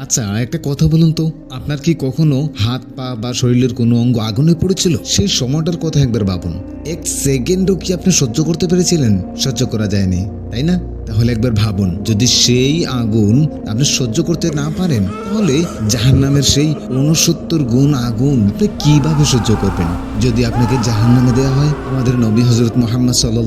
আচ্ছা একটা কথা বলুন তো। আপনার কি কখনো হাত, পা বা শরীরের কোনো অঙ্গ আগুনে পড়েছিল? সেই সময়টার কথা একবার ভাবুন। এক সেকেন্ডও কি আপনি সহ্য করতে পেরেছিলেন? সহ্য করা যায়নি, তাই না? তাহলে একবার ভাবুন, যদি সেই আগুন আপনি সহ্য করতে না পারেন, তাহলে জাহান্নামের সেই উনসত্তর গুণ আগুন আপনি কীভাবে সহ্য করবেন? যদি আপনাকে জাহান্নামে দেওয়া হয়, আমাদের নবী হজরত মোহাম্মদ সাল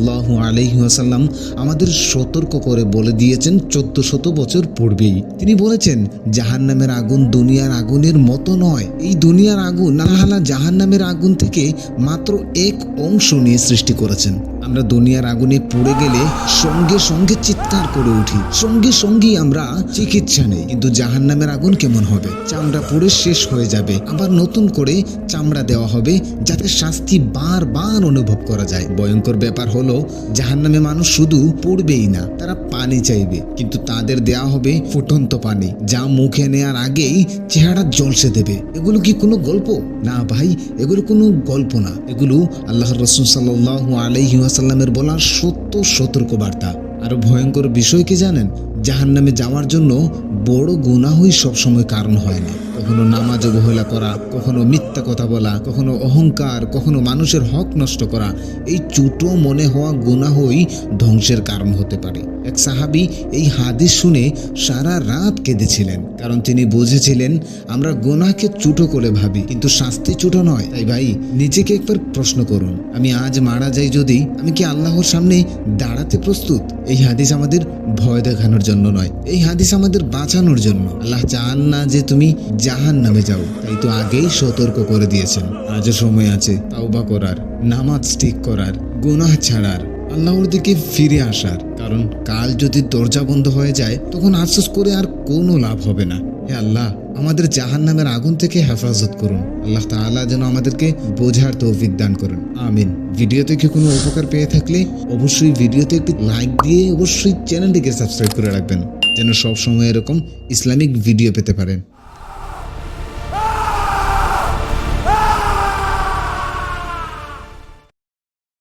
আলহি আসাল্লাম আমাদের সতর্ক করে বলে দিয়েছেন চোদ্দ শত বছর পূর্বেই। তিনি বলেছেন, জাহান্নামের আগুন দুনিয়ার আগুনের মতো নয়। এই দুনিয়ার আগুন আল্লাহ জাহান্নামের আগুন থেকে মাত্র এক অংশ নিয়ে সৃষ্টি করেছেন। আমরা দুনিয়ার আগুনে পড়ে গেলে সঙ্গে সঙ্গে চিৎকার করে উঠি। সঙ্গে সঙ্গেই আমরা চিকিৎসা নেই। কিন্তু জাহান্নামের আগুন কেমন হবে? চামড়া পুড়ে শেষ হয়ে যাবে। আবার নতুন করে চামড়া দেওয়া হবে যাতে শাস্তি বারবার অনুভব করা যায়। ভয়ঙ্কর ব্যাপার হলো, জাহান্নামে মানুষ শুধু পড়বেই না, তারা পানি চাইবে। কিন্তু তাদের দেয়া হবে ফুটন্ত পানি, যা মুখে নেয়ার আগেই চেহারা জলসে দেবে। এগুলো কি কোনো গল্প? না ভাই, এগুলো কোনো গল্প না। এগুলো আল্লাহর রসুল সাল্লাহ আলাইহি আসাল্লামের বলা সত্য সতর্ক বার্তা আরও ভয়ঙ্কর বিষয় কি জানেন? জাহান্নামে যাওয়ার জন্য বড় গুণাহই সবসময় কারণ হয় না। কখনো নামাজ অবহেলা করা, কখনো মিথ্যা কথা বলা, কখনো অহংকার, কখনো মানুষের হক নষ্ট করা, এই চুটো মনে হওয়া গুনাহই ধ্বংসের কারণ হতে পারে। এক সাহাবি এই হাদিস শুনে সারা রাত কেঁদেছিলেন, কারণ তিনি বুঝেছিলেন, আমরা গোনাকে চুটো করে ভাবি, কিন্তু শাস্তি চুটো নয়। তাই ভাই, নিজেকে একবার প্রশ্ন করুন, আমি আজ মারা যাই যদি, আমি কি আল্লাহর সামনে দাঁড়াতে প্রস্তুত? এই হাদিস আমাদের ভয় দেখানোর জন্য নয়, এই হাদিস আমাদের বাঁচানোর জন্য। আল্লাহ চান না যে তুমি জাহান নামে যাও। তাই তো আগেই সতর্ক করে দিয়েছেন। আজও সময় আছে তাওবা করার, নামাজ ঠিক করার, গুনাহ ছাড়ার, আল্লাহর দিকে ফিরে আসার। কারণ কাল যদি দরজা বন্ধ হয়ে যায়, তখন আফসোস করে আর কোনো লাভ হবে না। হে আল্লাহ, আমাদের জাহান নামের আগুন থেকে হেফাজত করুন। আল্লাহ তাআলা যেন আমাদেরকে বোঝার তৌফিক দান করুন। আমিন। ভিডিও থেকে কোনো উপকার পেয়ে থাকলে অবশ্যই ভিডিওতে একটি লাইক দিয়ে অবশ্যই চ্যানেলটিকে সাবস্ক্রাইব করে রাখবেন, যেন সব সময় এরকম ইসলামিক ভিডিও পেতে পারেন।